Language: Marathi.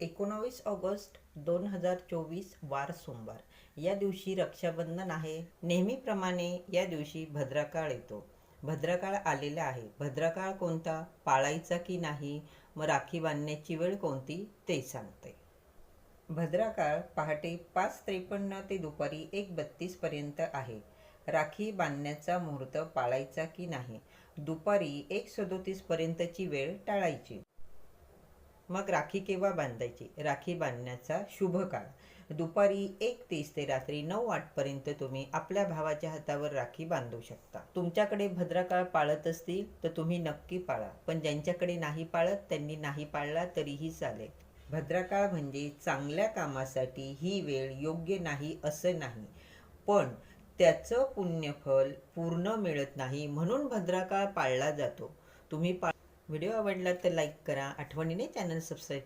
एकोणावीस ऑगस्ट दोन हजार चोवीस वार सोमवार. या दिवशी रक्षाबंधन आहे. नेहमीप्रमाणे या दिवशी भद्राकाळ येतो. भद्राकाळ आलेला आहे. भद्राकाळ कोणता? पाळायचा की नाही? मग राखी बांधण्याची वेळ कोणती? ते सांगते. भद्राकाळ पहाटे पाच त्रेपन्न ते दुपारी एक बत्तीसपर्यंत आहे. राखी बांधण्याचा मुहूर्त पाळायचा की नाही? दुपारी एक सदोतीसपर्यंतची वेळ टाळायची. मग राखी केव्हा बांधायची? राखी बांधण्याचा शुभ काळ. दुपारी एक तीस ते रात्री नऊ आठपर्यंत तुम्ही आपल्या भावाच्या हातावर राखी बांधू शकता. तुमच्याकडे भद्रकाळ पाळत असतील तर तुम्ही नक्की पाळा. पण ज्यांच्याकडे नाही पाळत त्यांनी नाही पाळला तरीही चालेल. भद्रकाळ म्हणजे चांगल्या कामासाठी ही वेळ योग्य नाही असं नाही. पण त्याचं पुण्यफल पूर्ण मिळत नाही म्हणून भद्रकाळ पाळला जातो. तुम्ही पा व्हिडिओ आवडला तर लाईक करा. आठवणीने चॅनल सबस्क्राईब